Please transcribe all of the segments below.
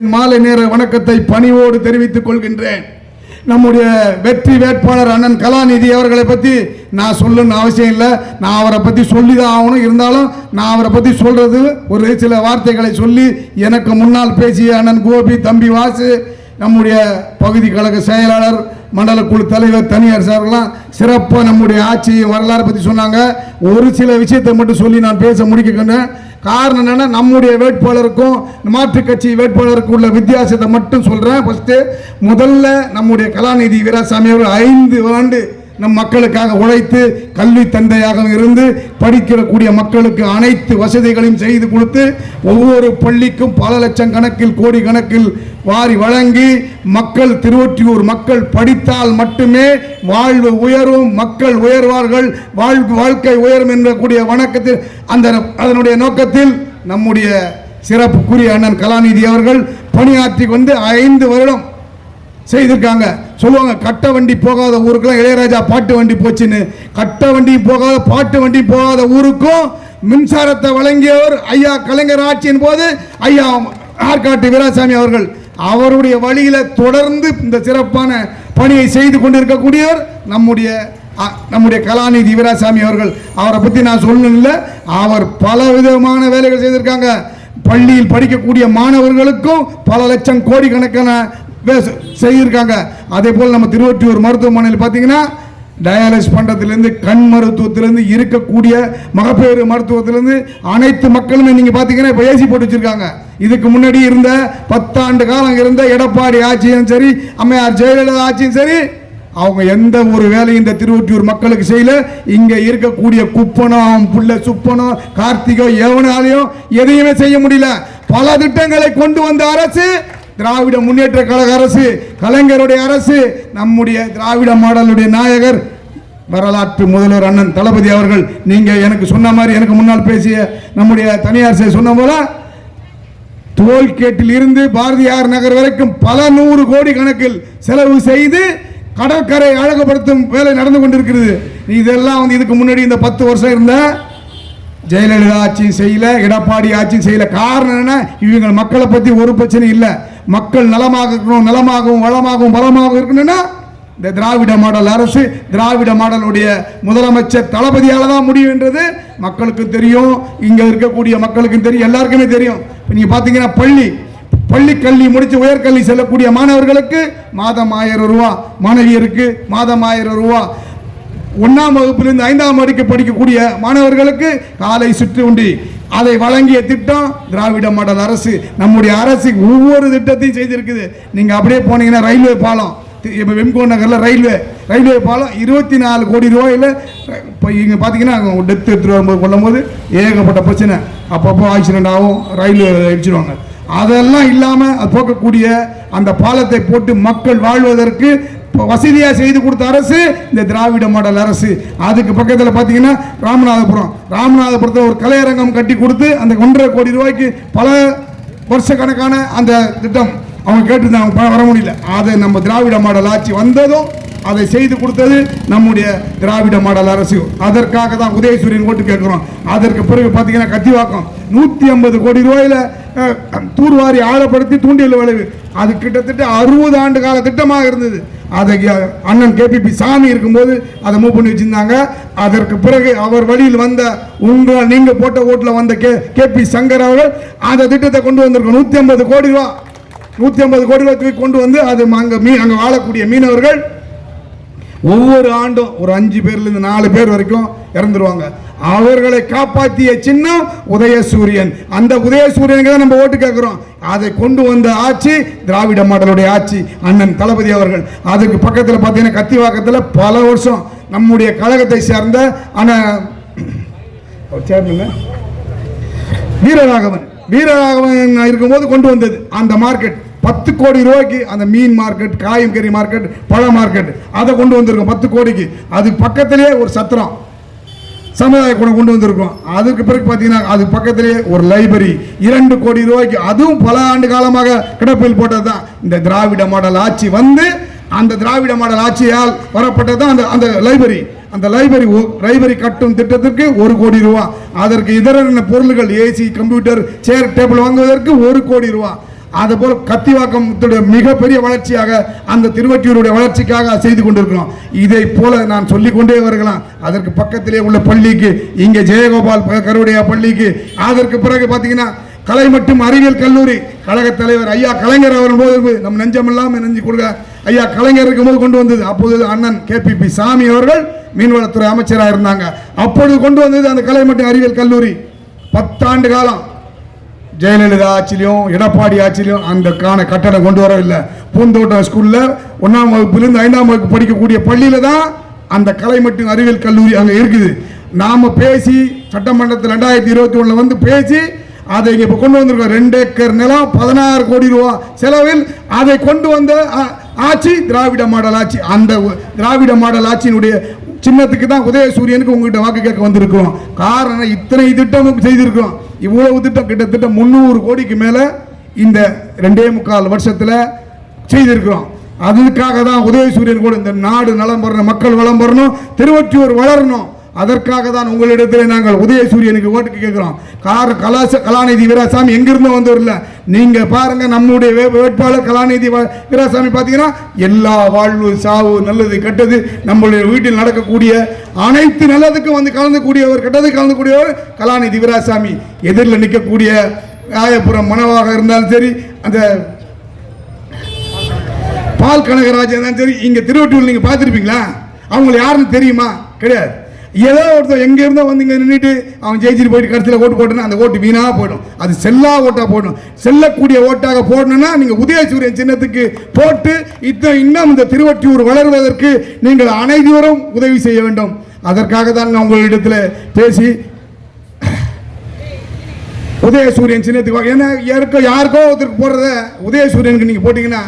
மாலை நேர வணக்கத்தை பணிவோடு தெரிவித்துக் கொள்கின்றேன். நம்முடைய வெற்றி வேட்பாளர் அண்ணன் கலாநிதி அவர்களை பற்றி நான் சொல்லணும்னு அவசியம் இல்லை. நான் அவரை பற்றி சொல்லி தான் ஆகணும். இருந்தாலும் நான் அவரை பற்றி சொல்கிறது ஒரு சில வார்த்தைகளை சொல்லி எனக்கு முன்னால் பேசிய அண்ணன் கோபி தம்பி வாசு நம்முடைய பகுதி கழக செயலாளர் மண்டல குழு தலைவர் தனியார் சார்லாம் சிறப்பாக நம்முடைய ஆட்சி வரலாறு பற்றி சொன்னாங்க. ஒரு சில விஷயத்தை மட்டும் சொல்லி நான் பேச முடிக்கின்றேன் காரணம் என்னென்னா நம்முடைய வேட்பாளருக்கும் மாற்றுக் கட்சி வேட்பாளருக்கும் உள்ள வித்தியாசத்தை மட்டும் சொல்கிறேன் ஃபஸ்ட்டு முதல்ல நம்முடைய கலாநிதி வீராசாமி அவர்கள் ஐந்து ஆண்டு நம் மக்களுக்காக உழைத்து கல்வி தந்தையாக இருந்து படிக்கக்கூடிய மக்களுக்கு அனைத்து வசதிகளையும் செய்து கொடுத்து ஒவ்வொரு பள்ளிக்கும் பல லட்சம் கணக்கில் கோடி கணக்கில் வாரி வழங்கி மக்கள் திருவொற்றியூர் மக்கள் படித்தால் மட்டுமே வாழ்வு உயரும் மக்கள் உயர்வார்கள் வாழ்வு வாழ்க்கை உயரும் என்கூடிய வணக்கத்தில் அந்த அதனுடைய நோக்கத்தில் நம்முடைய சிறப்புக்குரிய அண்ணன் கலாநிதி அவர்கள் பணியாற்றி வந்து ஐந்து வருடம் செய்திருக்காங்க. சொல்லுவாங்க கட்ட வண்டி போகாத ஊருக்குலாம் இளையராஜா பாட்டு வண்டி போச்சுன்னு. கட்ட வண்டி போகாத பாட்டு வண்டி போகாத ஊருக்கும் மின்சாரத்தை வழங்கியவர் ஐயா கலைஞர் ஆட்சியின் போது ஐயா ஆற்காட்டு வீராசாமி அவர்கள். அவருடைய வழியில் தொடர்ந்து இந்த சிறப்பான பணியை செய்து கொண்டிருக்கக்கூடியவர் நம்முடைய நம்முடைய கலாநிதி வீராசாமி அவர்கள். அவரை பற்றி நான் சொல்லணும் இல்லை. அவர் பல விதமான வேலைகள் செய்திருக்காங்க. பள்ளியில் படிக்கக்கூடிய மாணவர்களுக்கும் பல லட்சம் கோடிக்கணக்கான செய்யிருக்காங்க. அதே போல் நம்ம திருவொற்றியூர் மருத்துவமனையில் பார்த்தீங்கன்னா டயாலிஸ் பண்ணுறதுலேருந்து கண் மருத்துவத்திலேருந்து இருக்கக்கூடிய மகப்பேறு மருத்துவத்திலேருந்து அனைத்து மக்களுமே நீங்கள் பார்த்தீங்கன்னா இப்போ ஏசி போட்டு வச்சுருக்காங்க. இதுக்கு முன்னாடி இருந்த பத்தாண்டு காலம் இருந்த எடப்பாடி ஆட்சியும் சரி அம்மையார் ஜெயலலிதா ஆட்சியும் சரி அவங்க எந்த ஒரு வேலையும் இந்த திருவொற்றியூர் மக்களுக்கு செய்யல. இங்கே இருக்கக்கூடிய குப்பனம் புள்ள சுப்பனம் கார்த்திகோ எவனாலையும் எதையுமே செய்ய முடியல. பல திட்டங்களை கொண்டு வந்த அரசு திராவிட முன்னேற்ற கழக அரசு கலைஞருடைய அரசு நம்முடைய திராவிட மாடலுடைய நாயகர் வரலாற்று முதல்வர் அண்ணன் தளபதி அவர்கள் நீங்கள் எனக்கு சொன்ன மாதிரி எனக்கு முன்னால் பேசிய நம்முடைய தனியார் சொன்ன போல டோல்கேட்டில் இருந்து பாரதியார் நகர் வரைக்கும் பல நூறு கோடி கணக்கில் செலவு செய்து கடற்கரை அழகுபடுத்தும் வேலை நடந்து கொண்டிருக்கிறது. இதெல்லாம் வந்து இதுக்கு முன்னாடி இந்த பத்து வருஷம் இருந்த ஜெயலலிதா ஆட்சியும் செய்யல எடப்பாடி ஆட்சியும் செய்யல. காரணம் என்ன? இவங்க மக்களை பற்றி ஒரு பிரச்சனை இல்லை. மக்கள் நலமாக இருக்கணும் நலமாகவும் வளமாகவும் பலமாகவும் இருக்கணும்னா இந்த திராவிட மாடல் அரசு திராவிட மாடலுடைய முதலமைச்சர் தளபதியால் தான் முடியும் என்றது மக்களுக்கு தெரியும். இங்கே இருக்கக்கூடிய மக்களுக்கும் தெரியும் எல்லாருக்குமே தெரியும். இப்போ நீங்கள் பார்த்தீங்கன்னா பள்ளி பள்ளி கல்வி முடித்து உயர்கல்வி செல்லக்கூடிய மாணவர்களுக்கு மாதம் ஆயிரம் ரூபா மாணவியருக்கு மாதம் ஆயிரம் ரூபா. ஒன்றாம் வகுப்பிலிருந்து ஐந்தாம் வரைக்கும் படிக்கக்கூடிய மாணவர்களுக்கு காலை சுற்றுண்டி அதை வழங்கிய திட்டம் திராவிட மாடல் அரசு. நம்முடைய அரசு ஒவ்வொரு திட்டத்தையும் செய்திருக்குது. நீங்கள் அப்படியே போனீங்கன்னா ரயில்வே பாலம். இப்போ வெம்கோ நகரில் ரயில்வே ரயில்வே பாலம் இருபத்தி நாலு கோடி ரூபாயில் இப்போ இங்கே பார்த்தீங்கன்னா டெத் எடுத்துகிட்டு வரும்போது கொள்ளும்போது ஏகப்பட்ட பிரச்சனை. அப்பப்போ ஆக்சிடென்ட் ஆகும் ரயில்வே அடிச்சிருவாங்க அதெல்லாம் இல்லாமல் அது போக்கக்கூடிய அந்த பாலத்தை போட்டு மக்கள் வாழ்வதற்கு இப்போ வசதியாக செய்து கொடுத்த அரசு இந்த திராவிட மாடல் அரசு. அதுக்கு பக்கத்தில் பார்த்தீங்கன்னா ராமநாதபுரம். ராமநாதபுரத்தில் ஒரு கலையரங்கம் கட்டி கொடுத்து அந்த ஒன்றரை கோடி ரூபாய்க்கு பல வருஷக்கணக்கான அந்த திட்டம் அவங்க கேட்டிருந்தாங்க. ப- வர முடியல. அதை நம்ம திராவிட மாடல் ஆட்சி வந்ததும் அதை செய்து கொடுத்தது நம்முடைய திராவிட மாடல் அரசு. அதற்காக தான் உதயசூரியன் ஓட்டு கேட்குறோம். அதற்கு பிறகு பார்த்தீங்கன்னா கத்திவாக்கம். நூற்றி ஐம்பது கோடி ரூபாயில தூர்வாரி ஆழப்படுத்தி தூண்டியல் விளைவு. அது கிட்டத்தட்ட அறுபது ஆண்டு கால திட்டமாக இருந்தது. அதை அண்ணன் கேபிபி சாமி இருக்கும்போது அதை மூவ் பண்ணி வச்சிருந்தாங்க. அதற்கு பிறகு அவர் வழியில் வந்த உங்க நீங்கள் போட்ட ஓட்டில் வந்த கே கேபி சங்கர் அவர்கள் அந்த திட்டத்தை கொண்டு வந்திருக்கோம் நூற்றி ஐம்பது கோடி ரூபா நூற்றி ஐம்பது கோடி ரூபாய்க்கு கொண்டு வந்து அது அங்கே மீ அங்கே வாழக்கூடிய மீனவர்கள் ஒவ்வொரு ஆண்டும் ஒரு அஞ்சு பேர்லேருந்து நாலு பேர் வரைக்கும் இறந்துருவாங்க. அவர்களை காப்பாற்றிய சின்னம் உதயசூரியன். அந்த உதயசூரியனுக்கு தான் நம்ம ஓட்டு கேட்குறோம். அதை கொண்டு வந்த ஆட்சி திராவிட மாடலுடைய ஆட்சி அண்ணன் தளபதி அவர்கள். அதுக்கு பக்கத்தில் பார்த்தீங்கன்னா கத்திவாக்கத்தில் பல வருஷம் நம்முடைய கழகத்தை சேர்ந்த அண்ணன் வீரராகவன். வீரராகவன் இருக்கும்போது கொண்டு வந்தது அந்த மார்க்கெட் பத்து கோடி ரூபாய்க்கு அந்த மீன் மார்க்கெட் காய்கறி மார்க்கெட் பழ மார்க்கெட் அதை கொண்டு வந்திருக்கோம் பத்து கோடிக்கு. அது பக்கத்திலேயே ஒரு சத்திரம் சமுதாய குணம் கொண்டு வந்திருக்கோம். அதுக்கு பிறகு பார்த்தீங்கன்னா அது பக்கத்திலேயே ஒரு லைப்ரரி இரண்டு கோடி ரூபாய்க்கு. அதுவும் பல ஆண்டு காலமாக கிடப்பில் போட்டது தான் இந்த திராவிட மாடல் ஆட்சி வந்து அந்த திராவிட மாடல் ஆட்சியால் வரப்பட்டது தான் அந்த அந்த லைப்ரரி அந்த லைப்ரரி லைப்ரரி கட்டும் திட்டத்திற்கு ஒரு கோடி ரூபா. அதற்கு இதர பொருள்கள் ஏசி கம்ப்யூட்டர் சேர் டேபிள் வாங்குவதற்கு ஒரு கோடி ரூபா. அதுபோல் கத்திவாக்கத்துடைய மிகப்பெரிய வளர்ச்சியாக அந்த திருவற்றியூருடைய வளர்ச்சிக்காக செய்து கொண்டிருக்கிறோம். இதை போல நான் சொல்லிக் கொண்டே வருகலாம். அதற்கு பக்கத்திலே உள்ள பள்ளிக்கு இங்கே ஜெயகோபால் கருவுடைய பள்ளிக்கு. அதற்கு பிறகு பார்த்தீங்கன்னா கலை மற்றும் அறிவியல் கல்லூரி. கழக தலைவர் ஐயா கலைஞர் அவர் போது நம் நெஞ்சமெல்லாம் நெஞ்சு கொடுக்க. ஐயா கலைஞர் இருக்கும்போது கொண்டு வந்தது. அப்போது அண்ணன் கேபிபி சாமி அவர்கள் மீன்வளத்துறை அமைச்சராக இருந்தாங்க. அப்பொழுது கொண்டு வந்தது அந்த கலை மற்றும் அறிவியல் கல்லூரி. பத்தாண்டு காலம். ஜெயலலிதா ஆட்சிலையும் எடப்பாடி ஆட்சிலையும் அந்த காண கட்டடம் கொண்டு வரவில்லை. பூந்தோட்டம் ஸ்கூலில் ஒன்றாம் வகுப்புலேருந்து ஐந்தாம் வகுப்பு படிக்கக்கூடிய பள்ளியில் தான் அந்த கலை மற்றும் அறிவியல் கல்லூரி அங்கே இருக்குது. நாம் பேசி சட்டமன்றத்தில் ரெண்டாயிரத்தி இருபத்தி ஒன்றில் வந்து பேசி அதை இங்கே இப்போ கொண்டு வந்திருக்கோம். ரெண்டு ஏக்கர் நிலம் பதினாறு கோடி ரூபா செலவில் அதை கொண்டு வந்த ஆட்சி திராவிட மாடல் ஆட்சி. அந்த திராவிட மாடல் ஆட்சியினுடைய சின்னத்துக்கு தான் உதயசூரியனுக்கு உங்கள்கிட்ட வாக்கு கேட்க வந்திருக்கிறோம். காரணம் இத்தனை திட்டம் செய்திருக்கிறோம். இவ்வளவு திட்டம் கிட்டத்தட்ட முந்நூறு கோடிக்கு மேலே இந்த ரெண்டே முக்கால் வருஷத்தில் செய்திருக்கிறோம். அதுக்காக தான் உதயசூரியன் கூட இந்த நாடு நலம் பெறணும் மக்கள் வளம் பெறணும் திருவொற்றியூர் வளரணும். அதற்காக தான் உங்களிடத்தில் நாங்கள் உதயசூரியனுக்கு ஓட்டுக்கு கேட்குறோம். கார கலாச கலாநிதி வீராசாமி எங்கிருந்து வந்தவர் இல்ல நீங்கள் பாருங்கள் நம்முடைய வே- வேட்பாளர் கலாநிதி வீராசாமி பார்த்தீங்கன்னா எல்லா வாழ்வு சாவு நல்லது கெட்டது நம்மளுடைய வீட்டில் நடக்கக்கூடிய அனைத்து நல்லதுக்கும் வந்து கலந்துக்கூடியவர் கெட்டது கலந்துக்கூடியவர் கலாநிதி வீராசாமி. எதிரில் நிற்கக்கூடிய ராயபுரம் மனவாக இருந்தாலும் சரி அந்த பால் கனகராஜன் இருந்தாலும் சரி இங்கே திருவட்டூர் நீங்கள் பார்த்துருப்பீங்களா? அவங்களை யாருன்னு தெரியுமா? கிடையாது. ஏதோ ஒருத்தர் எங்கே இருந்தோ வந்து இங்கே நின்றுட்டு அவன் ஜெயிச்சுட்டு போயிட்டு கடைசியில் ஓட்டு போட்டுனா அந்த ஓட்டு வீணாக போயிடும். அது செல்லா ஓட்டாக போடணும். செல்லக்கூடிய ஓட்டாக போடணும்னா நீங்கள் உதயசூரியன் சின்னத்துக்கு போட்டு இத்தனை இன்னும் இந்த திருவட்டியூர் வளர்வதற்கு நீங்கள் அனைவரும் உதவி செய்ய வேண்டும். அதற்காக தான் நான் உங்களிடத்தில் பேசி உதயசூரியன் சின்னத்துக்கு ஏன்னா யாருக்கோ யாருக்கோ ஒருத்தருக்கு போடுறத உதயசூரியனுக்கு நீங்கள் போட்டிங்கன்னா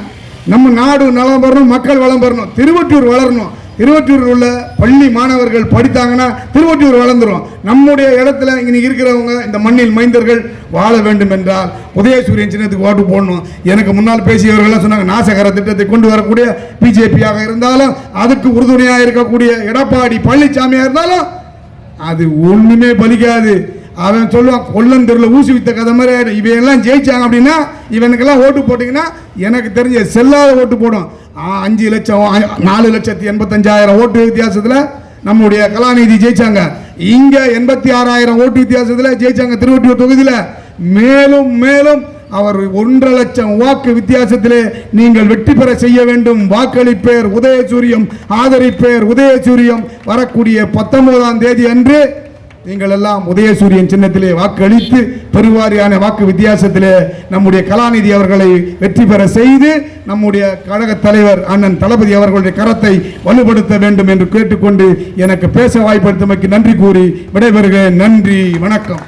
நம்ம நாடு நலம் பெறணும் மக்கள் வளம் பெறணும் திருவற்றியூர் வளரணும். திருவட்டூர் உள்ள பள்ளி மாணவர்கள் படித்தாங்கன்னா திருவொற்றியூர் வளர்ந்துரும். நம்முடைய இடத்துல இன்னைக்கு இருக்கிறவங்க இந்த மண்ணில் மைந்தர்கள் வாழ வேண்டும் என்றால் உதயசூரியன் சின்னத்துக்கு ஓட்டு போடணும். எனக்கு முன்னால் பேசியவர்கள்லாம் சொன்னாங்க நாசகர திட்டத்தை கொண்டு வரக்கூடிய பிஜேபியாக இருந்தாலும் அதுக்கு உறுதுணையாக இருக்கக்கூடிய எடப்பாடி பழனிசாமியாக இருந்தாலும் அது ஒன்றுமே பலிக்காது. அவன் சொல்லுவான் கொல்லந்தூர்ல ஊசி வித்த கதை மாதிரி ஆயிடும். இவன் எல்லாம் ஜெயிச்சாங்க அப்படின்னா இவனுக்கெல்லாம் ஓட்டு போட்டிங்கன்னா எனக்கு தெரிஞ்ச செல்லாத ஓட்டு போடும். அஞ்சு லட்சம் நாலு லட்சத்தி எண்பத்தஞ்சாயிரம் ஓட்டு வித்தியாசத்தில் நம்முடைய கலாநிதி ஜெயிச்சாங்க. இங்க எண்பத்தி ஆறாயிரம் ஓட்டு வித்தியாசத்தில் ஜெயிச்சாங்க திருவொட்டியூர் தொகுதியில். மேலும் மேலும் அவர் ஒன்றரை லட்சம் வாக்கு வித்தியாசத்திலே நீங்கள் வெற்றி பெற செய்ய வேண்டும். வாக்களிப்பேர் உதயசூரியம் ஆதரிப்பேர் உதயசூரியம் வரக்கூடிய பத்தொன்பதாம் தேதி அன்று நீங்கள் எல்லாம் உதயசூரியன் சின்னத்திலே வாக்களித்து பெருவாரியான வாக்கு வித்தியாசத்திலே நம்முடைய கலாநிதி அவர்களை வெற்றி பெற செய்து நம்முடைய கழக தலைவர் அண்ணன் தளபதி அவர்களுடைய கரத்தை வலுப்படுத்த வேண்டும் என்று கேட்டுக்கொண்டு எனக்கு பேச வாய்ப்படுத்தமைக்கு நன்றி கூறி விடைபெறுகிறேன். நன்றி வணக்கம்.